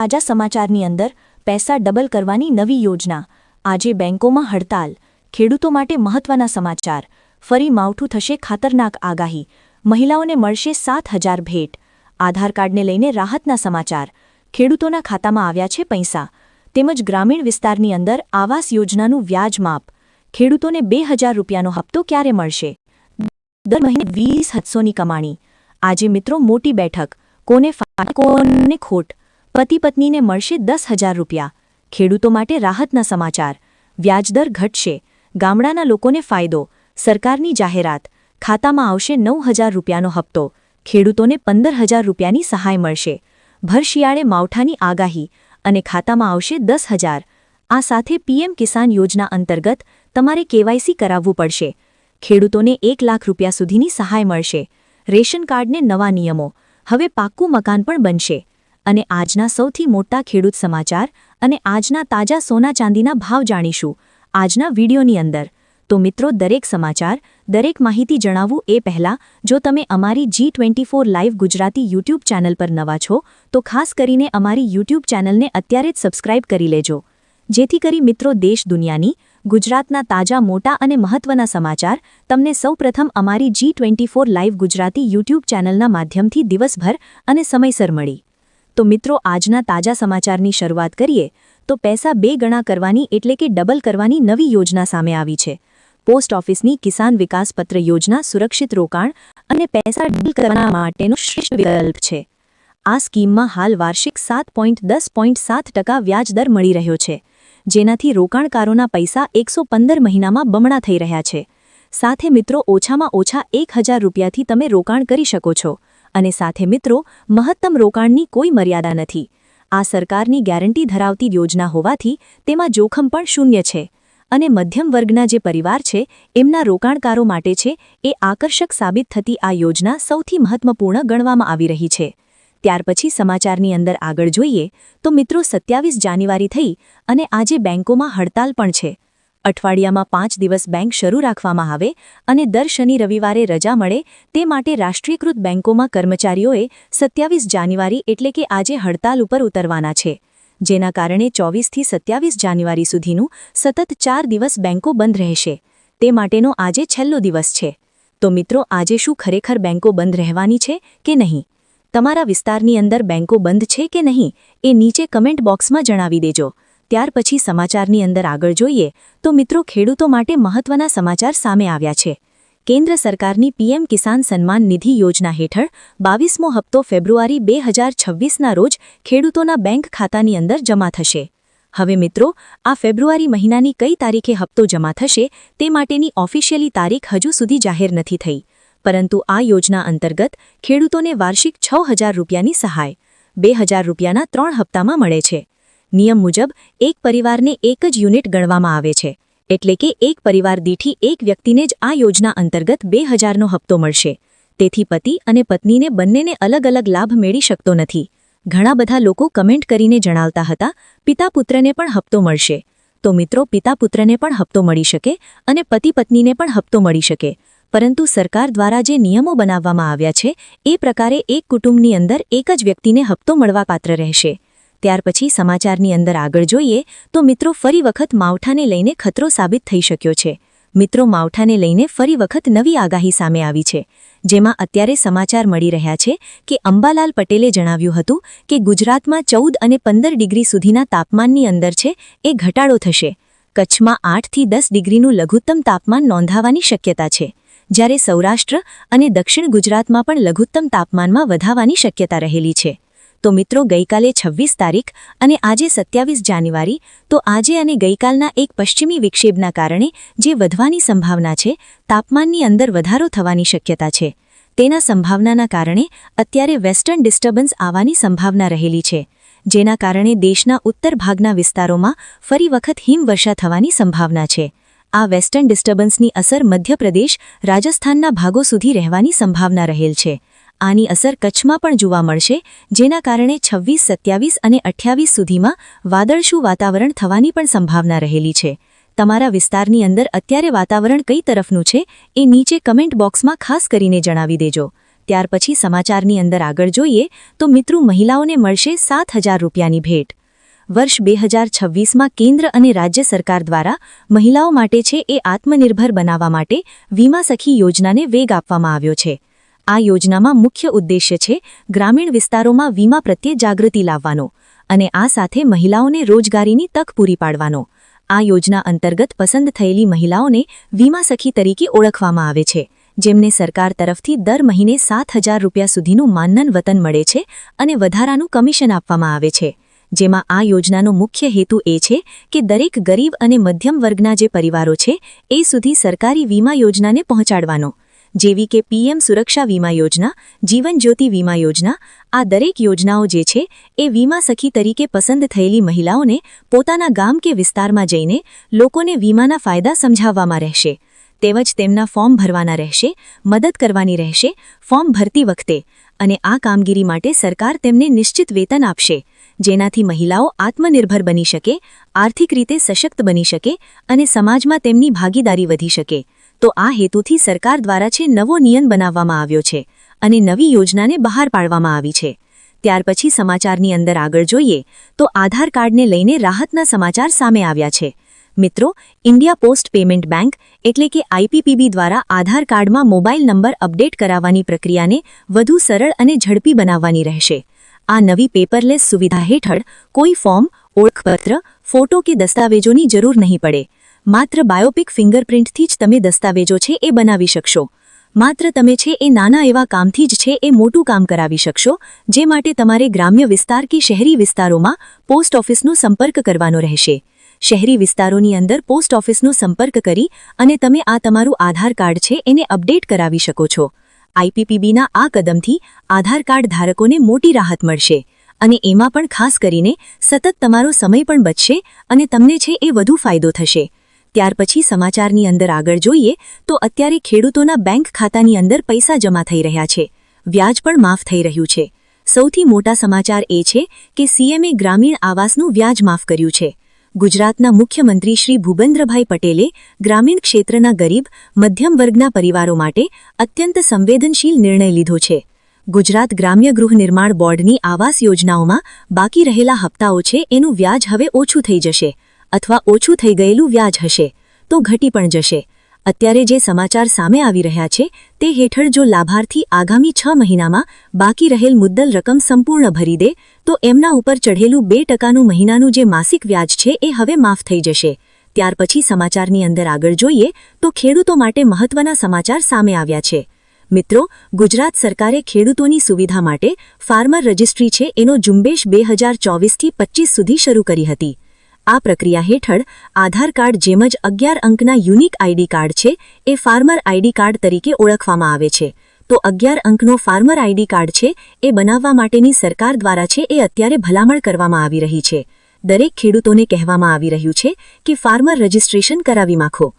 તાજા સમાચારની અંદર પૈસા ડબલ કરવાની નવી યોજના, આજે બેંકોમાં હડતાલ, ખેડૂતો માટે મહત્વના સમાચાર, ફરી માવઠું થશે ખાતરનાક આગાહી, મહિલાઓને મળશે સાત હજાર ભેટ, આધાર કાર્ડને લઈને રાહતના સમાચાર, ખેડૂતોના ખાતામાં આવ્યા છે પૈસા, તેમજ ગ્રામીણ વિસ્તારની અંદર આવાસ યોજનાનું વ્યાજ માપ, ખેડૂતોને બે હજાર રૂપિયાનો હપ્તો ક્યારે મળશે? દર મહિને વીસ હદસોની કમાણી, આજે મિત્રો મોટી બેઠક, કોને કોને ખોટ પતિ પત્નીને મળશે દસ હજાર રૂપિયા. ખેડૂતો માટે રાહતના સમાચાર. વ્યાજદર ઘટશે. ગામડાના લોકોને ફાયદો. સરકારની જાહેરાત. ખાતામાં આવશે નવ હજાર રૂપિયાનો હપ્તો. ખેડૂતોને પંદર હજાર રૂપિયાની સહાય મળશે. ભરશિયાળે માવઠાની આગાહી અને ખાતામાં આવશે દસ હજાર. આ સાથે પીએમ કિસાન યોજના અંતર્ગત તમારે કેવાયસી કરાવવું પડશે. ખેડૂતોને એક લાખ રૂપિયા સુધીની સહાય મળશે. રેશન કાર્ડને નવા નિયમો. હવે પાક્કું મકાન પણ બનશે. અને આજના સૌથી મોટા ખેડૂત સમાચાર અને આજના તાજા સોના ચાંદીના ભાવ જાણીશું આજના વિડીયોની અંદર. તો મિત્રો, દરેક સમાચાર, દરેક માહિતી જણાવવું એ પહેલાં, જો તમે અમારી G twenty four live Gujarati YouTube channel પર નવા છો, તો ખાસ કરીને અમારી યુટ્યુબ ચેનલને અત્યારે જ સબસ્ક્રાઇબ કરી લેજો. જેથી કરી મિત્રો, દેશ દુનિયાની, ગુજરાતના તાજા મોટા અને મહત્વના સમાચાર તમને સૌપ્રથમ અમારી G twenty four live Gujarati YouTube ચેનલના માધ્યમથી દિવસભર અને સમયસર મળી. તો મિત્રો આજના તાજા સમાચારની શરૂઆત કરીએ, તો પૈસા બે ગણા કરવાની એટલે કે ડબલ કરવાની નવી યોજના સામે આવી છે. પોસ્ટ ઓફિસની કિસાન વિકાસ પત્ર યોજના સુરક્ષિત રોકાણ અને પૈસા ડબલ કરવા માટેનો શ્રેષ્ઠ વિકલ્પ છે. આ સ્કીમમાં હાલ વાર્ષિક સાત પોઈન્ટ દસ પોઈન્ટ સાત ટકા વ્યાજદર મળી રહ્યો છે, જેનાથી રોકાણકારોના પૈસા એકસો પંદર મહિનામાં બમણા થઈ રહ્યા છે. સાથે મિત્રો ઓછામાં ઓછા એક હજાર રૂપિયાથી તમે રોકાણ કરી શકો છો. અને સાથે મિત્રો, મહત્તમ રોકાણની કોઈ મર્યાદા નથી. આ સરકારની ગેરંટી ધરાવતી યોજના હોવાથી તેમાં જોખમ પણ શૂન્ય છે અને મધ્યમ વર્ગના જે પરિવાર છે, એમના રોકાણકારો માટે છે, એ આકર્ષક સાબિત થતી આ યોજના સૌથી મહત્વપૂર્ણ ગણવામાં આવી રહી છે. ત્યાર પછી સમાચારની અંદર આગળ જોઈએ તો મિત્રો, સત્યાવીસ જાન્યુઆરી થઈ અને આજે બેંકોમાં હડતાલ પણ છે. અઠવાડિયામાં પાંચ દિવસ બેંક શરૂ રાખવામાં આવે અને દર શનિ રવિવારે રજા મળે તે માટે રાષ્ટ્રીયકૃત બેંકોમાં કર્મચારીઓએ સત્યાવીસ જાન્યુઆરી એટલે કે આજે હડતાલ ઉપર ઉતરવાના છે. જેના કારણે ચોવીસથી સત્યાવીસ જાન્યુઆરી સુધીનું સતત ચાર દિવસ બેંકો બંધ રહેશે. તે માટેનો આજે છેલ્લો દિવસ છે. તો મિત્રો, આજે શું ખરેખર બેંકો બંધ રહેવાની છે કે નહીં? તમારા વિસ્તારની અંદર બેંકો બંધ છે કે નહીં? એ નીચે કમેન્ટ બોક્સમાં જણાવી દેજો. ત્યાર પછી સમાચારની અંદર આગળ જોઈએ તો મિત્રો ખેડૂતો માટે મહત્વના સમાચાર સામે આવ્યા છે. કેન્દ્ર સરકારની પીએમ કિસાન સન્માન નિધિ યોજના હેઠળ બાવીસમો હપ્તો ફેબ્રુઆરી બે હજાર છવ્વીસના રોજ ખેડૂતોના બેંક ખાતાની અંદર જમા થશે. હવે મિત્રો, આ ફેબ્રુઆરી મહિનાની કઈ તારીખે હપ્તો જમા થશે તે માટેની ઓફિશિયલી તારીખ હજુ સુધી જાહેર નથી થઈ. પરંતુ આ યોજના અંતર્ગત ખેડૂતોને વાર્ષિક છ હજાર રૂપિયાની સહાય, બે હજાર રૂપિયાના ત્રણ હપ્તામાં મળે છે. નિયમ મુજબ એક પરિવારને એક જ યુનિટ ગણવામાં આવે છે. એટલે કે એક પરિવાર દીઠી એક વ્યક્તિને જ આ યોજના અંતર્ગત બે હજારનો હપ્તો મળશે. તેથી પતિ અને પત્નીને બંનેને અલગ અલગ લાભ મેળવી શકતો નથી. ઘણા બધા લોકો કમેન્ટ કરીને જણાવતા હતા, પિતા પુત્રને પણ હપ્તો મળશે. તો મિત્રો, પિતા પુત્રને પણ હપ્તો મળી શકે અને પતિ પત્નીને પણ હપ્તો મળી શકે. પરંતુ સરકાર દ્વારા જે નિયમો બનાવવામાં આવ્યા છે, એ પ્રકારે એક કુટુંબની અંદર એક જ વ્યક્તિને હપ્તો મળવાપાત્ર રહેશે. ત્યાર પછી સમાચારની અંદર આગળ જોઈએ તો મિત્રો ફરી વખત માવઠાને લઈને ખતરો સાબિત થઈ શક્યો છે. મિત્રો માવઠાને લઈને ફરી વખત નવી આગાહી સામે આવી છે. જેમાં અત્યારે સમાચાર મળી રહ્યા છે કે અંબાલાલ પટેલે જણાવ્યું હતું કે ગુજરાતમાં ચૌદ અને પંદર ડિગ્રી સુધીના તાપમાનની અંદર છે, એ ઘટાડો થશે. કચ્છમાં આઠથી દસ ડિગ્રીનું લઘુત્તમ તાપમાન નોંધાવાની શક્યતા છે. જ્યારે સૌરાષ્ટ્ર અને દક્ષિણ ગુજરાતમાં પણ લઘુત્તમ તાપમાનમાં વધાવાની શક્યતા રહેલી છે. તો મિત્રો ગઈકાલે છવ્વીસ તારીખ અને આજે સત્યાવીસ જાન્યુઆરી, તો આજે અને ગઈકાલના એક પશ્ચિમી વિક્ષેપના કારણે જે વધવાની સંભાવના છે, તાપમાનની અંદર વધારો થવાની શક્યતા છે. તેના સંભાવનાના કારણે અત્યારે વેસ્ટર્ન ડિસ્ટર્બન્સ આવવાની સંભાવના રહેલી છે, જેના કારણે દેશના ઉત્તર ભાગના વિસ્તારોમાં ફરી વખત હિમવર્ષા થવાની સંભાવના છે. આ વેસ્ટર્ન ડિસ્ટર્બન્સની અસર મધ્યપ્રદેશ, રાજસ્થાનના ભાગો સુધી રહેવાની સંભાવના રહેલ છે. આની અસર કચ્છમાં પણ જોવા મળશે, જેના કારણે છવ્વીસ, સત્યાવીસ અને અઠ્યાવીસ સુધીમાં વાદળશું વાતાવરણ થવાની પણ સંભાવના રહેલી છે. તમારા વિસ્તારની અંદર અત્યારે વાતાવરણ કઈ તરફનું છે, એ નીચે કમેન્ટ બોક્સમાં ખાસ કરીને જણાવી દેજો. ત્યાર પછી સમાચારની અંદર આગળ જોઈએ, તો મિત્રો મહિલાઓને મળશે સાત રૂપિયાની ભેટ. વર્ષ બે હજાર છવ્વીસમાં કેન્દ્ર અને રાજ્ય સરકાર દ્વારા મહિલાઓ માટે છે એ આત્મનિર્ભર બનાવવા માટે વીમા સખી યોજનાને વેગ આપવામાં આવ્યો છે. આ યોજનામાં મુખ્ય ઉદ્દેશ્ય છે ગ્રામીણ વિસ્તારોમાં વીમા પ્રત્યે જાગૃતિ લાવવાનો અને આ સાથે મહિલાઓને રોજગારીની તક પૂરી પાડવાનો. આ યોજના અંતર્ગત પસંદ થયેલી મહિલાઓને વીમા સખી તરીકે ઓળખવામાં આવે છે, જેમને સરકાર તરફથી દર મહિને સાત હજાર રૂપિયા સુધીનું માનન વતન મળે છે અને વધારાનું કમિશન આપવામાં આવે છે. જેમાં આ યોજનાનો મુખ્ય હેતુ એ છે કે દરેક ગરીબ અને મધ્યમ વર્ગના જે પરિવારો છે, એ સુધી સરકારી વીમા યોજનાને પહોંચાડવાનો. જેવી કે પીએમ સુરક્ષા વીમા યોજના, જીવન જ્યોતિ વીમા યોજના, આ દરેક યોજનાઓ જે છે, એ વીમા સખી તરીકે પસંદ થયેલી મહિલાઓને પોતાના ગામ કે વિસ્તારમાં જઈને લોકોને વીમાના ફાયદા સમજાવવામાં રહેશે. તેમજ તેમના ફોર્મ ભરવાના રહેશે, મદદ કરવાની રહેશે, ફોર્મ ભરતી વખતે. અને આ કામગીરી માટે સરકાર તેમને નિશ્ચિત વેતન આપશે, જેનાથી મહિલાઓ આત્મનિર્ભર બની શકે, આર્થિક રીતે સશક્ત બની શકે અને સમાજમાં તેમની ભાગીદારી વધી શકે. તો આ હેતુથી સરકાર દ્વારા છે નવો નિયમ બનાવવામાં આવ્યો છે અને નવી યોજનાને બહાર પાડવામાં આવી છે. ત્યાર પછી સમાચારની અંદર આગળ જોઈએ તો આધાર કાર્ડને લઈને રાહતના સમાચાર સામે આવ્યા છે. મિત્રો, ઇન્ડિયા પોસ્ટ પેમેન્ટ બેંક એટલે કે આઈપીપીબી દ્વારા આધાર કાર્ડમાં મોબાઈલ નંબર અપડેટ કરાવવાની પ્રક્રિયાને વધુ સરળ અને ઝડપી બનાવવાની રહેશે. આ નવી પેપરલેસ સુવિધા હેઠળ કોઈ ફોર્મ, ઓળખપત્ર, ફોટો કે દસ્તાવેજોની જરૂર નહીં પડે. માત્ર બાયોપિક ફિંગરપ્રિન્ટથી જ તમે દસ્તાવેજો છે એ બનાવી શકશો. માત્ર તમે છે એ નાના એવા કામથી જ છે એ મોટું કામ કરાવી શકશો, જે માટે તમારે ગ્રામ્ય વિસ્તાર કે શહેરી વિસ્તારોમાં પોસ્ટ ઓફિસનો સંપર્ક કરવાનો રહેશે. શહેરી વિસ્તારોની અંદર પોસ્ટ ઓફિસનો સંપર્ક કરી અને તમે આ તમારું આધાર કાર્ડ છે એને અપડેટ કરાવી શકો છો. આઈપીપીબીના આ કદમથી આધાર કાર્ડ ધારકોને મોટી રાહત મળશે અને એમાં પણ ખાસ કરીને સતત તમારો સમય પણ બચશે અને તમને છે એ વધુ ફાયદો થશે. ત્યાર પછી સમાચારની અંદર આગળ જોઈએ તો અત્યારે ખેડૂતોના બેંક ખાતાની અંદર પૈસા જમા થઈ રહ્યા છે. વ્યાજ પણ માફ થઈ રહ્યું છે. સૌથી મોટા સમાચાર એ છે કે સીએમએ ગ્રામીણ આવાસનું વ્યાજ માફ કર્યું છે. ગુજરાતના મુખ્યમંત્રી શ્રી ભૂપેન્દ્રભાઈ પટેલે ગ્રામીણ ક્ષેત્રના ગરીબ, મધ્યમ વર્ગના પરિવારો માટે અત્યંત સંવેદનશીલ નિર્ણય લીધો છે. ગુજરાત ગ્રામ્ય ગૃહ નિર્માણ બોર્ડની આવાસ યોજનાઓમાં બાકી રહેલા હપ્તાઓ છે, એનું વ્યાજ હવે ઓછું થઈ જશે. અથવા ઓછું થઈ ગયેલું વ્યાજ હશે, તો ઘટી પણ જશે. અત્યારે જે સમાચાર સામે આવી રહ્યા છે, તે હેઠળ જો લાભાર્થી આગામી છ મહિનામાં બાકી રહેલ મુદ્દલ રકમ સંપૂર્ણ ભરી દે, તો એમના ઉપર ચઢેલું બે ટકાનું મહિનાનું જે માસિક વ્યાજ છે, એ હવે માફ થઈ જશે. ત્યાર પછી સમાચારની અંદર આગળ જોઈએ, તો ખેડૂતો માટે મહત્વના સમાચાર સામે આવ્યા છે. મિત્રો, ગુજરાત સરકારે ખેડૂતોની સુવિધા માટે ફાર્મર રજિસ્ટ્રી છે, એનો ઝુંબેશ બે હજાર ચોવીસથી પચ્ચીસ સુધી શરૂ કરી હતી. આ પ્રક્રિયા હેઠળ આધાર કાર્ડ જેમ જ અગિયાર અંકના યુનિક આઈડી કાર્ડ છે, એ ફાર્મર આઈડી કાર્ડ તરીકે ઓળખવામાં આવે છે. તો અગિયાર અંકનો ફાર્મર આઈડી કાર્ડ છે, એ બનાવવા માટેની સરકાર દ્વારા છે, એ અત્યારે ભલામણ કરવામાં આવી રહી છે. દરેક ખેડૂતોને કહેવામાં આવી રહ્યું છે કે ફાર્મર રજિસ્ટ્રેશન કરાવી માખો.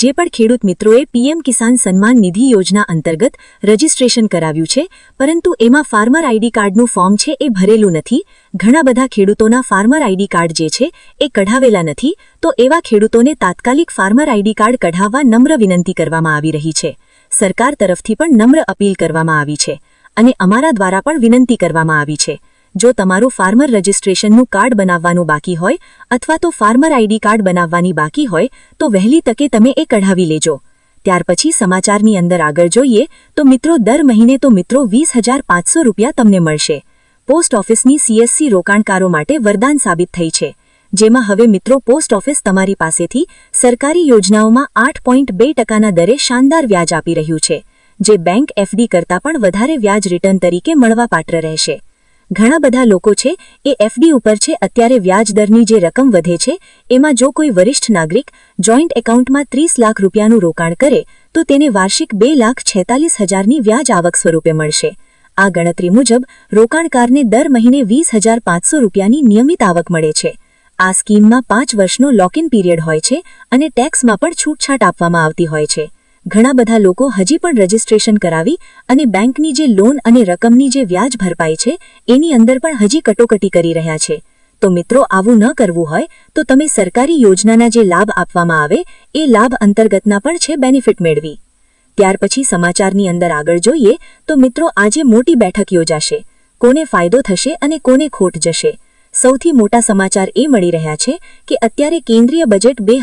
જે પણ ખેડૂત મિત્રોએ પીએમ કિસાન સન્માન નિધિ યોજના અંતર્ગત રજીસ્ટ્રેશન કરાવ્યું છે, પરંતુ એમાં ફાર્મર આઈડી કાર્ડનું ફોર્મ છે એ ભરેલું નથી. ઘણા બધા ખેડૂતોના ફાર્મર આઈડી કાર્ડ જે છે એ કઢાવેલા નથી, તો એવા ખેડૂતોને તાત્કાલિક ફાર્મર આઈડી કાર્ડ કઢાવવા નમ્ર વિનંતી કરવામાં આવી રહી છે. સરકાર તરફથી પણ નમ્ર અપીલ કરવામાં આવી છે અને અમારા દ્વારા પણ વિનંતી કરવામાં આવી છે. જો તમારું ફાર્મર રજિસ્ટ્રેશનનું કાર્ડ બનાવવાનું બાકી હોય અથવા તો ફાર્મર આઈડી કાર્ડ બનાવવાની બાકી હોય, તો વહેલી તકે તમે એ કઢાવી લેજો. ત્યાર પછી સમાચારની અંદર આગળ જોઈએ તો મિત્રો દર મહિને તો મિત્રો વીસ હજાર પાંચસો રૂપિયા તમને મળશે. પોસ્ટ ઓફિસની સીએસસી રોકાણકારો માટે વરદાન સાબિત થઈ છે. જેમાં હવે મિત્રો પોસ્ટ ઓફિસ તમારી પાસેથી સરકારી યોજનાઓમાં આઠ પોઈન્ટ બે ટકાના દરે શાનદાર વ્યાજ આપી રહ્યું છે, જે બેંક એફડી કરતાં પણ વધારે વ્યાજ રિટર્ન તરીકે મળવાપાત્ર રહેશે. ઘણા બધા લોકો છે, એ એફડી ઉપર છે, અત્યારે વ્યાજ દરની જે રકમ વધે છે, એમાં જો કોઈ વરિષ્ઠ નાગરિક જોઈન્ટ એકાઉન્ટમાં ત્રીસ લાખ રૂપિયાનું રોકાણ કરે, તો તેને વાર્ષિક બે લાખ છેતાલીસ હજારની વ્યાજ આવક સ્વરૂપે મળશે. આ ગણતરી મુજબ, રોકાણકારને દર મહિને વીસ હજાર પાંચસો રૂપિયાની નિયમિત આવક મળે છે. આ સ્કીમમાં પાંચ વર્ષનો લોક ઇન પીરિયડ હોય છે અને ટેક્સમાં પણ છૂટછાટ આપવામાં આવતી હોય છે. ઘણા બધા લોકો હજી પણ રજીસ્ટ્રેશન કરાવી અને બેંકની જે લોન અને રકમની જે વ્યાજ ભરપાઈ છે, એની અંદર પણ હજી કટોકટી કરી રહ્યા છે. તો મિત્રો, આવું ન કરવું હોય તો તમે સરકારી યોજનાના જે લાભ આપવામાં આવે, એ લાભ અંતર્ગતના પણ છે બેનિફિટ મેળવી. ત્યાર પછી સમાચારની અંદર આગળ જોઈએ તો મિત્રો, આજે મોટી બેઠક યોજાશે. કોને ફાયદો થશે અને કોને ખોટ જશે? સૌથી મોટા સમાચાર એ મળી રહ્યા છે કે અત્યારે કેન્દ્રીય બજેટ બે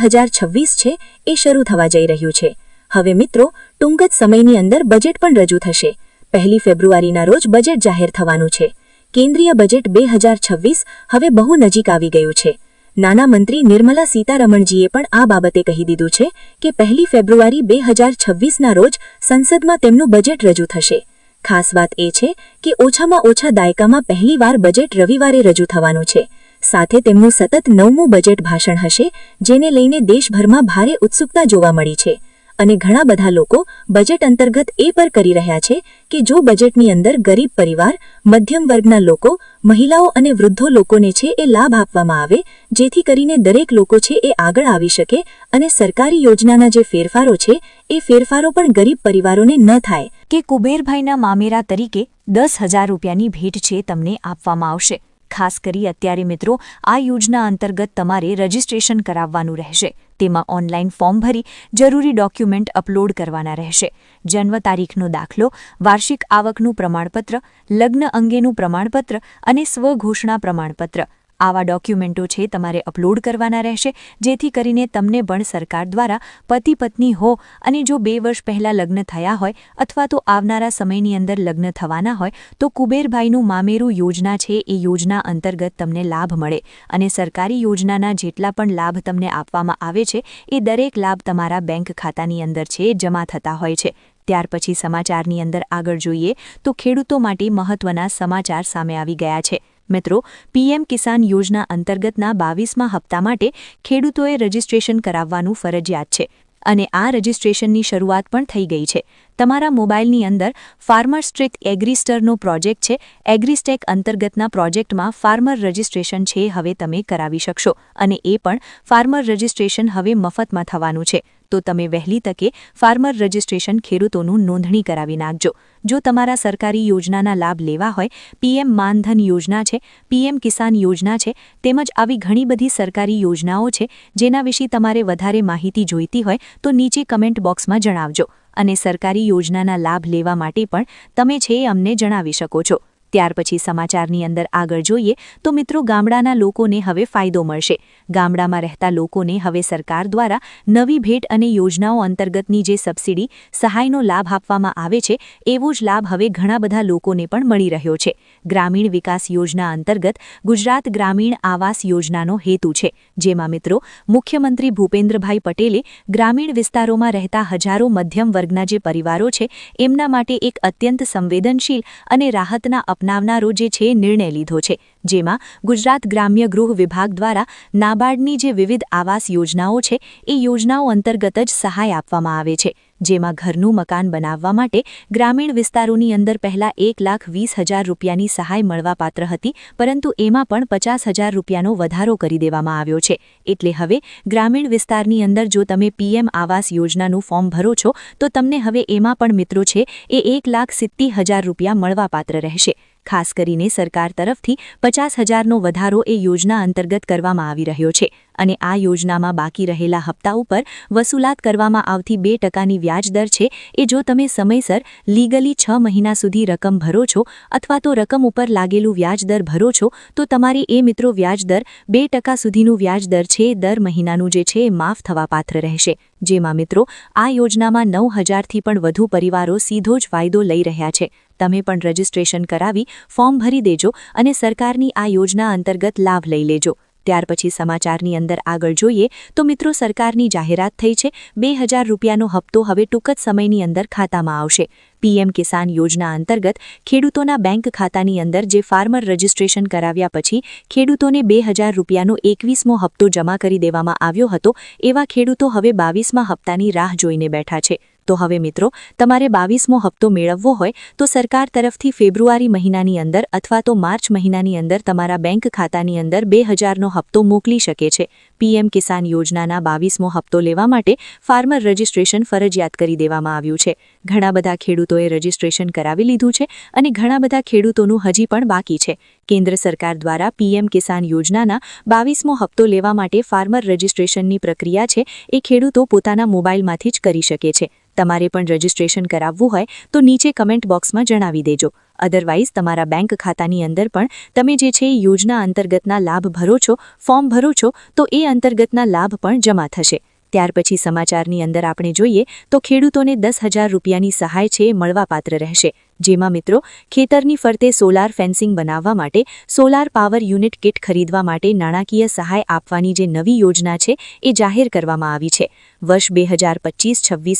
છે, એ શરૂ થવા જઈ રહ્યું છે. હવે મિત્રો, ટૂંક જ સમયની અંદર બજેટ પણ રજૂ થશે. પહેલી ફેબ્રુઆરીના રોજ બજેટ જાહેર થવાનું છે. કેન્દ્રીય બજેટ બે હજાર છવ્વીસ હવે બહુ નજીક આવી ગયું છે. નાના મંત્રી નિર્મલા સીતારમણજીએ પણ આ બાબતે કહી દીધું છે કે પહેલી ફેબ્રુઆરી બે હજાર છવ્વીસના રોજ સંસદમાં તેમનું બજેટ રજૂ થશે. ખાસ વાત એ છે કે ઓછામાં ઓછા દાયકામાં પહેલીવાર બજેટ રવિવારે રજૂ થવાનું છે. સાથે તેમનું સતત નવમું બજેટ ભાષણ હશે, જેને લઈને દેશભરમાં ભારે ઉત્સુકતા જોવા મળી છે. અને ઘણા બધા લોકો બજેટ અંતર્ગત એ પર કરી રહ્યા છે કે જો બજેટની અંદર ગરીબ પરિવાર, મધ્યમ વર્ગના લોકો, મહિલાઓ અને વૃદ્ધો લોકોને છે એ લાભ આપવામાં આવે, જેથી કરીને દરેક લોકો છે એ આગળ આવી શકે અને સરકારી યોજનાના જે ફેરફારો છે એ ફેરફારો પણ ગરીબ પરિવારોને ન થાય. કે કુબેરભાઈના મામેરા તરીકે દસ હજાર રૂપિયાની ભેટ છે તમને આપવામાં આવશે. ખાસ કરી અત્યારે મિત્રો, આ યોજના અંતર્ગત તમારે રજીસ્ટ્રેશન કરાવવાનું રહેશે. તેમાં ઓનલાઈન ફોર્મ ભરી જરૂરી ડોક્યુમેન્ટ અપલોડ કરવાના રહેશે. જન્મ તારીખનો દાખલો, વાર્ષિક આવકનું પ્રમાણપત્ર, લગ્ન અંગેનું પ્રમાણપત્ર અને સ્વઘોષણા પ્રમાણપત્ર. આવા ડોક્યુમેન્ટો છે તમારે અપલોડ કરવાના રહેશે, જેથી કરીને તમને પણ સરકાર દ્વારા પતિ પત્ની હો અને જો બે વર્ષ પહેલાં લગ્ન થયા હોય અથવા તો આવનારા સમયની અંદર લગ્ન થવાના હોય, તો કુબેરભાઈનું મામેરું યોજના છે, એ યોજના અંતર્ગત તમને લાભ મળે અને સરકારી યોજનાના જેટલા પણ લાભ તમને આપવામાં આવે છે, એ દરેક લાભ તમારા બેંક ખાતાની અંદર છે, જમા થતા હોય છે. ત્યાર પછી સમાચારની અંદર આગળ જોઈએ, તો ખેડૂતો માટે મહત્વના સમાચાર સામે આવી ગયા છે. મિત્રો, પીએમ કિસાન યોજના અંતર્ગતના બાવીસમાં હપ્તા માટે ખેડૂતોએ રજીસ્ટ્રેશન કરાવવાનું ફરજિયાત છે અને આ રજીસ્ટ્રેશનની શરૂઆત પણ થઈ ગઈ છે. તમારા મોબાઈલની અંદર ફાર્મર સ્ટ્રીક એગ્રીસ્ટરનો પ્રોજેક્ટ છે. એગ્રીસ્ટેક અંતર્ગતના પ્રોજેક્ટમાં ફાર્મર રજીસ્ટ્રેશન છે, હવે તમે કરાવી શકશો અને એ પણ ફાર્મર રજીસ્ટ્રેશન હવે મફતમાં થવાનું છે. તો તમે વહેલી તકે ફાર્મર રજીસ્ટ્રેશન ખેડૂતોનું નોંધણી કરાવી નાખજો. જો તમારા સરકારી યોજનાના લાભ લેવા હોય, પીએમ માનધન યોજના છે, પીએમ કિસાન યોજના છે, તેમજ આવી ઘણી બધી સરકારી યોજનાઓ છે, જેના વિશે તમારે વધારે માહિતી જોઈતી હોય, તો નીચે કમેન્ટ બોક્સમાં જણાવજો. અને સરકારી યોજનાના લાભ લેવા માટે પણ તમે છે અમને જણાવી શકો છો. ત્યાર પછી સમાચારની અંદર આગળ જોઈએ તો મિત્રો ગામડાના લોકોને હવે ફાયદો મળશે. ગામડામાં રહેતા લોકોને હવે સરકાર દ્વારા નવી ભેટ અને યોજનાઓ અંતર્ગતની જે સબસિડી, સહાયનો લાભ આપવામાં આવે છે, એવો જ લાભ હવે ઘણા બધા લોકોને પણ મળી રહ્યો છે. ગ્રામીણ વિકાસ યોજના અંતર્ગત ગુજરાત ગ્રામીણ આવાસ યોજનાનો હેતુ છે. જેમાં મિત્રો મુખ્યમંત્રી ભૂપેન્દ્રભાઈ પટેલે ગ્રામીણ વિસ્તારોમાં રહેતા હજારો મધ્યમ વર્ગના જે પરિવારો છે, એમના માટે એક અત્યંત સંવેદનશીલ અને રાહતના અપનાવનારો જે છે નિર્ણય લીધો છે, જેમાં ગુજરાત ગ્રામ્ય ગૃહ વિભાગ દ્વારા નાબાર્ડની જે વિવિધ આવાસ યોજનાઓ છે, એ યોજનાઓ અંતર્ગત જ સહાય આપવામાં આવે છે. જેમાં ઘરનું મકાન બનાવવા માટે ગ્રામીણ વિસ્તારોની અંદર પહેલા એક લાખ વીસ હજાર રૂપિયાની સહાય મળવાપાત્ર હતી, પરંતુ એમાં પણ પચાસ હજાર રૂપિયાનો વધારો કરી દેવામાં આવ્યો છે. એટલે હવે ગ્રામીણ વિસ્તારની અંદર જો તમે પીએમ આવાસ યોજનાનું ફોર્મ ભરો છો, તો તમને હવે એમાં પણ મિત્રો છે, એ એક લાખ સિત્તી હજાર રૂપિયા મળવાપાત્ર રહેશે. ખાસ કરીને સરકાર તરફથી પચાસ હજારનો વધારો એ યોજના અંતર્ગત કરવામાં આવી રહ્યો છે અને આ યોજનામાં બાકી રહેલા હપ્તા ઉપર વસૂલાત કરવામાં આવતી બે ટકાની વ્યાજદર છે એ જો તમે સમયસર લીગલી છ મહિના સુધી રકમ ભરો છો અથવા તો રકમ ઉપર લાગેલું વ્યાજદર ભરો છો, તો તમારી એ મિત્રો વ્યાજદર બે ટકા સુધીનું વ્યાજદર છે દર મહિનાનું જે છે એ માફ થવા પાત્ર રહેશે. જેમાં મિત્રો, આ યોજનામાં નવ હજારથી પણ વધુ પરિવારો સીધો જ ફાયદો લઈ રહ્યા છે. તમે પણ રજીસ્ટ્રેશન કરાવી ફોર્મ ભરી દેજો અને સરકારની આ યોજના અંતર્ગત લાભ લઈ લેજો. ત્યાર પછી સમાચારની અંદર આગળ જોઈએ તો મિત્રો સરકારની જાહેરાત થઈ છે, બે હજાર રૂપિયાનો હપ્તો હવે ટૂંક જ સમયની અંદર ખાતામાં આવશે. પીએમ કિસાન યોજના અંતર્ગત ખેડૂતોના બેંક ખાતાની અંદર જે ફાર્મર રજીસ્ટ્રેશન કરાવ્યા પછી ખેડૂતોને બે હજાર રૂપિયાનો એકવીસમો હપ્તો જમા કરી દેવામાં આવ્યો હતો, એવા ખેડૂતો હવે બાવીસમાં હપ્તાની રાહ જોઈને બેઠા છે. તો હવે મિત્રો, તમારે બાવીસમો હપ્તો મેળવવો હોય તો સરકાર તરફથી ફેબ્રુઆરી મહિનાની અંદર અથવા તો માર્ચ મહિનાની અંદર તમારા બેંક ખાતાની અંદર બે હજારનો હપ્તો મોકલી શકે છે. પીએમ કિસાન યોજનાના બાવીસમો હપ્તો લેવા માટે ફાર્મર રજીસ્ટ્રેશન ફરજિયાત કરી દેવામાં આવ્યું છે. ઘણા બધા ખેડૂતોએ રજીસ્ટ્રેશન કરાવી લીધું છે અને ઘણા બધા ખેડૂતોનું હજી પણ બાકી છે. કેન્દ્ર સરકાર દ્વારા પીએમ કિસાન યોજનાના બાવીસમો હપ્તો લેવા માટે ફાર્મર રજીસ્ટ્રેશનની પ્રક્રિયા છે એ ખેડૂતો પોતાના મોબાઈલમાંથી જ કરી શકે છે. તમારે પણ રજિસ્ટ્રેશન કરાવવું હોય તો નીચે કમેન્ટ બોક્સમાં જણાવી દેજો. અધરવાઇઝ તમારા બેંક ખાતાની અંદર પણ તમે જે છે યોજના અંતર્ગતના લાભ ભરો છો, ફોર્મ ભરો છો, તો એ અંતર્ગતના લાભ પણ જમા થશે. ત્યાર પછી સમાચારની અંદર આપણે જોઈએ તો ખેડૂતોને દસ હજાર રૂપિયાની સહાય છે મળવાપાત્ર રહેશે. જેમાં મિત્રો, ખેતરની ફરતે સોલાર ફેન્સિંગ બનાવવા માટે સોલાર પાવર યુનિટ કિટ ખરીદવા માટે નાણાકીય સહાય આપવાની જે નવી યોજના છે, એ જાહેર કરવામાં આવી છે. વર્ષ બે હજાર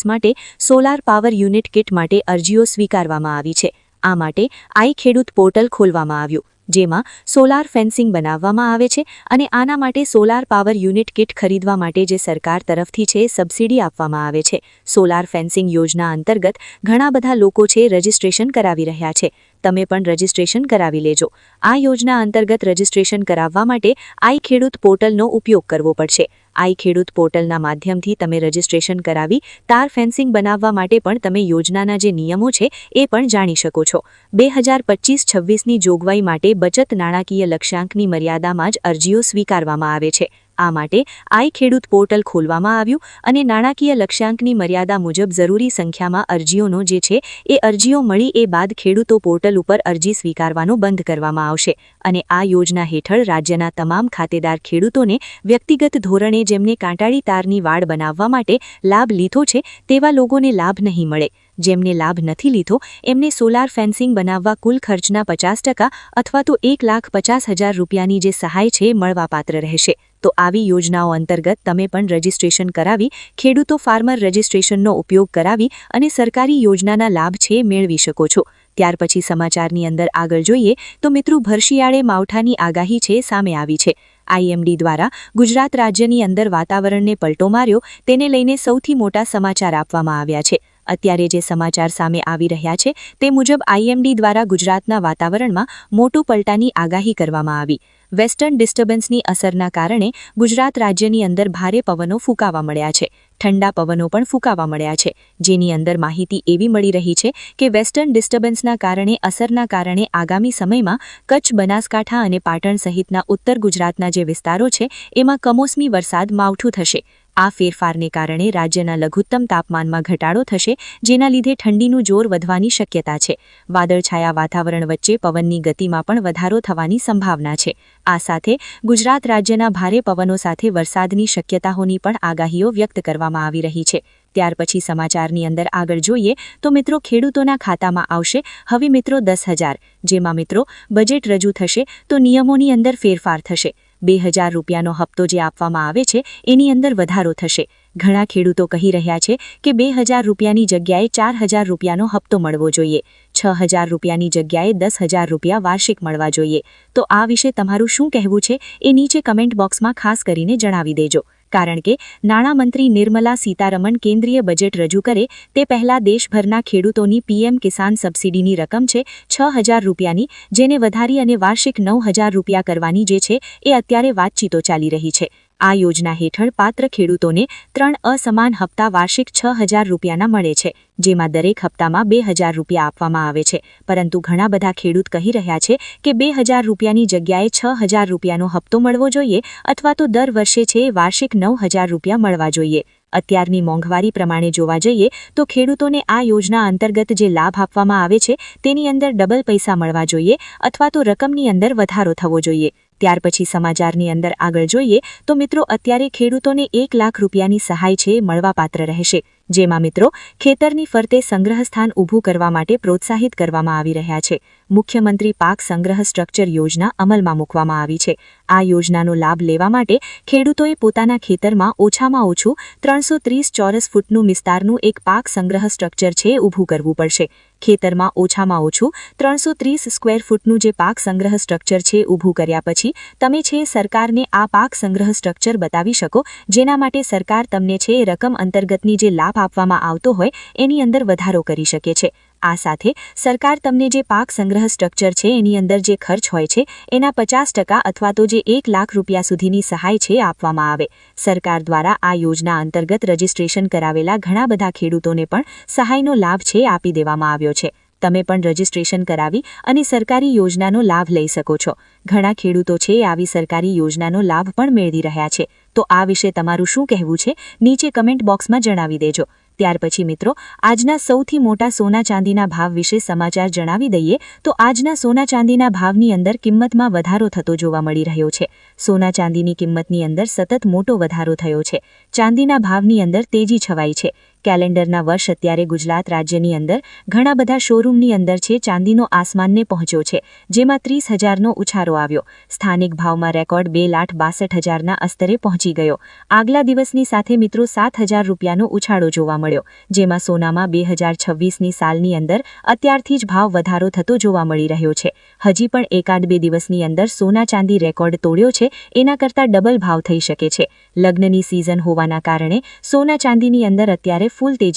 માટે સોલાર પાવર યુનિટ કિટ માટે અરજીઓ સ્વીકારવામાં આવી છે. આ માટે આઈ ખેડૂત પોર્ટલ ખોલવામાં આવ્યું, જેમાં સોલાર ફેન્સિંગ બનાવવામાં આવે છે અને આના માટે સોલાર પાવર યુનિટ કિટ ખરીદવા માટે જે સરકાર તરફથી છે સબસિડી આપવામાં આવે છે. સોલાર ફેન્સિંગ યોજના અંતર્ગત ઘણા બધા લોકો છે રજિસ્ટ્રેશન કરાવી રહ્યા છે. તમે પણ રજિસ્ટ્રેશન કરાવી લેજો. આ યોજના અંતર્ગત રજિસ્ટ્રેશન કરાવવા માટે આઈ ખેડૂત પોર્ટલનો ઉપયોગ કરવો પડશે. આઈ ખેડૂત પોર્ટલના માધ્યમથી તમે રજિસ્ટ્રેશન કરાવી તાર ફેન્સિંગ બનાવવા માટે પણ તમે યોજનાના જે નિયમો છે એ પણ જાણી શકો છો. બે હજાર પચીસ છવ્વીસની જોગવાઈ માટે બચત નાણાકીય લક્ષ્યાંકની મર્યાદામાં જ અરજીઓ સ્વીકારવામાં આવે છે. આ માટે આઈ ખેડૂત પોર્ટલ ખોલવામાં આવ્યું અને નાણાકીય લક્ષ્યાંકની મર્યાદા મુજબ જરૂરી સંખ્યામાં અરજીઓનો જે છે એ અરજીઓ મળી એ બાદ ખેડૂતો પોર્ટલ ઉપર અરજી સ્વીકારવાનું બંધ કરવામાં આવશે. અને આ યોજના હેઠળ રાજ્યના તમામ ખાતેદાર ખેડૂતોને વ્યક્તિગત ધોરણે જેમને કાંટાળી તારની વાડ બનાવવા માટે લાભ લીધો છે તેવા લોકોને લાભ નહીં મળે. જેમને લાભ નથી લીધો, એમને સોલાર ફેન્સિંગ બનાવવા કુલ ખર્ચના પચાસ ટકા અથવા તો એક લાખ પચાસ હજાર રૂપિયાની જે સહાય છે મળવાપાત્ર રહેશે. તો આવી યોજનાઓ અંતર્ગત તમે પણ રજિસ્ટ્રેશન કરાવી, ખેડૂતો ફાર્મર રજિસ્ટ્રેશનનો ઉપયોગ કરાવી અને સરકારી યોજનાના લાભ છે મેળવી શકો છો. ત્યાર પછી સમાચારની અંદર આગળ જોઈએ તો મિત્રો ભરશિયાળે માવઠાની આગાહી છે સામે આવી છે. આઈએમડી દ્વારા ગુજરાત રાજ્યની અંદર વાતાવરણને પલટો માર્યો, તેને લઈને સૌથી મોટા સમાચાર આપવામાં આવ્યા છે. અત્યારે જે સમાચાર સામે આવી રહ્યા છે, તે મુજબ આઈએમડી દ્વારા ગુજરાતના વાતાવરણમાં મોટું પલટાની આગાહી કરવામાં આવી. વેસ્ટર્ન ડિસ્ટર્બન્સની અસરના કારણે ગુજરાત રાજ્યની અંદર ભારે પવનો ફૂંકાવા મળ્યા છે. ઠંડા પવનો પણ ફૂંકાવા મળ્યા છે. જેની અંદર માહિતી એવી મળી રહી છે કે વેસ્ટર્ન ડિસ્ટર્બન્સના કારણે અસરના કારણે આગામી સમયમાં કચ્છ, બનાસકાંઠા અને પાટણ સહિતના ઉત્તર ગુજરાતના જે વિસ્તારો છે, એમાં કમોસમી વરસાદ માવઠું થશે. આ ફેરફારને કારણે રાજ્યના લઘુત્તમ તાપમાનમાં ઘટાડો થશે, જેના લીધે ઠંડીનું જોર વધવાની શક્યતા છે. વાદળછાયા વાતાવરણ વચ્ચે પવનની ગતિમાં પણ વધારો થવાની સંભાવના છે. આ સાથે ગુજરાત રાજ્યના ભારે પવનો સાથે વરસાદની શક્યતાઓની પણ આગાહીઓ વ્યક્ત કરવામાં આવી રહી છે. ત્યાર પછી સમાચારની અંદર આગળ જોઈએ તો મિત્રો ખેડૂતોના ખાતામાં આવશે, હવે મિત્રો દસ હજાર. જેમાં મિત્રો બજેટ રજૂ થશે તો નિયમોની અંદર ફેરફાર થશે. બે હજાર રૂપિયાનો હપ્તો જે આપવામાં આવે છે, એની અંદર વધારો થશે. ઘણા ખેડૂતો કહી રહ્યા છે કે બે હજાર રૂપિયાની જગ્યાએ ચાર હજાર રૂપિયાનો હપ્તો મળવો જોઈએ. છ હજાર રૂપિયાની જગ્યાએ દસ હજાર રૂપિયા વાર્ષિક મળવા જોઈએ. તો આ વિશે તમારું શું કહેવું છે, એ નીચે કમેન્ટ બોક્સમાં ખાસ કરીને જણાવી દેજો. કારણ કે નાણામંત્રી નિર્મલા સીતારમણ કેન્દ્રીય બજેટ રજૂ કરે તે પહેલા દેશભરના ખેડૂતોની પીએમ કિસાન સબસિડીની રકમ છે છ હજાર રૂપિયાની, જેને વધારી અને વાર્ષિક નવ હજાર રૂપિયા કરવાની જે છે એ અત્યારે વાતચીતો ચાલી રહી છે. આ યોજના હેઠળ પાત્ર ખેડૂતોને ત્રણ અસમાન હપ્તા વાર્ષિક છ હજાર રૂપિયાના મળે છે, જેમાં દરેક હપ્તામાં બે હજાર રૂપિયા આપવામાં આવે છે. પરંતુ ઘણા બધા ખેડૂત કહી રહ્યા છે કે બે હજાર રૂપિયાની જગ્યાએ છ હજાર રૂપિયાનો હપ્તો મળવો જોઈએ અથવા તો દર વર્ષે છે વાર્ષિક નવ હજાર રૂપિયા મળવા જોઈએ. અત્યારની મોંઘવારી પ્રમાણે જોવા જઈએ તો ખેડૂતોને આ યોજના અંતર્ગત જે લાભ આપવામાં આવે છે તેની અંદર ડબલ પૈસા મળવા જોઈએ અથવા તો રકમની અંદર વધારો થવો જોઈએ. ત્યાર પછી સમાચારની અંદર આગળ જોઈએ તો મિત્રો અત્યારે ખેડૂતોને એક લાખ રૂપિયાની સહાય છે મળવાપાત્ર રહેશે. જેમાં મિત્રો ખેતરની ફરતે સંગ્રહસ્થાન ઊભું કરવા માટે પ્રોત્સાહિત કરવામાં આવી રહ્યા છે. મુખ્યમંત્રી પાક સંગ્રહ સ્ટ્રક્ચર યોજના અમલમાં મૂકવામાં આવી છે. આ યોજનાનો લાભ લેવા માટે ખેડૂતોએ પોતાના ખેતરમાં ઓછામાં ઓછું ત્રણસો ચોરસ ફૂટનું વિસ્તારનું એક પાક સંગ્રહ સ્ટ્રક્ચર છે ઊભું કરવું પડશે. ખેતરમાં ઓછામાં ઓછું ત્રણસો ત્રીસ સ્ક્વેર ફૂટનું જે પાક સંગ્રહ સ્ટ્રક્ચર છે ઊભું કર્યા પછી તમે છે સરકારને આ પાક સંગ્રહ સ્ટ્રક્ચર બતાવી શકો, જેના માટે સરકાર તમને છે રકમ અંતર્ગતની જે લાભ આપવામાં આવતો હોય એની અંદર વધારો કરી શકે છે. આ સાથે સરકાર તમને જે પાક સંગ્રહ સ્ટ્રક્ચર છે, એની અંદર જે ખર્ચ હોય છે, એના પચાસ ટકા અથવા તો જે એક લાખ રૂપિયા સુધીની સહાય છે, આપવામાં આવે. સરકાર દ્વારા આ યોજના અંતર્ગત રજીસ્ટ્રેશન કરાવેલા ઘણા બધા ખેડૂતોને પણ સહાયનો લાભ છે, આપી દેવામાં આવ્યો છે. તમે પણ રજીસ્ટ્રેશન કરાવી અને સરકારી યોજનાનો લાભ લઈ શકો છો. ઘણા ખેડૂતો છે, આવી સરકારી યોજનાનો લાભ પણ મેળવી રહ્યા છે. તો આ વિશે તમારું શું કહેવું છે, નીચે કમેન્ટ બોક્સમાં જણાવી દેજો. ત્યાર પછી મિત્રો, આજના સૌથી મોટા સોના ચાંદીના ભાવ વિશે સમાચાર જણાવી દઈએ તો આજના સોના ચાંદીના ભાવની અંદર કિંમતમાં વધારો થતો જોવા મળી રહ્યો છે. સોના ચાંદીની કિંમતની અંદર સતત મોટો વધારો થયો છે. ચાંદીના ભાવની અંદર તેજી છવાઈ છે. કેલેન્ડરના વર્ષ અત્યારે ગુજરાત રાજ્યની અંદર ઘણા બધા શોરૂમની અંદર છે, ચાંદીનો આસમાનને પહોંચ્યો છે, જેમાં ત્રીસ હજારનો ઉછારો આવ્યો. સ્થાનિક ભાવમાં રેકોર્ડ બે લાખ બાસઠ હજારના અસ્તરે પહોંચી ગયો. આગલા દિવસની સાથે મિત્રો સાત હજાર રૂપિયાનો ઉછાળો જોવા મળ્યો, જેમાં સોનામાં બે હજાર છવ્વીસની સાલની અંદર અત્યારથી જ ભાવ વધારો થતો જોવા મળી રહ્યો છે. હજી પણ એકાદ બે દિવસની અંદર સોના ચાંદી રેકોર્ડ તોડ્યો છે, એના કરતાં ડબલ ભાવ થઈ શકે છે. લગ્નની સિઝન હોવાના કારણે સોના ચાંદીની અંદર અત્યારે ફૂલ તેજી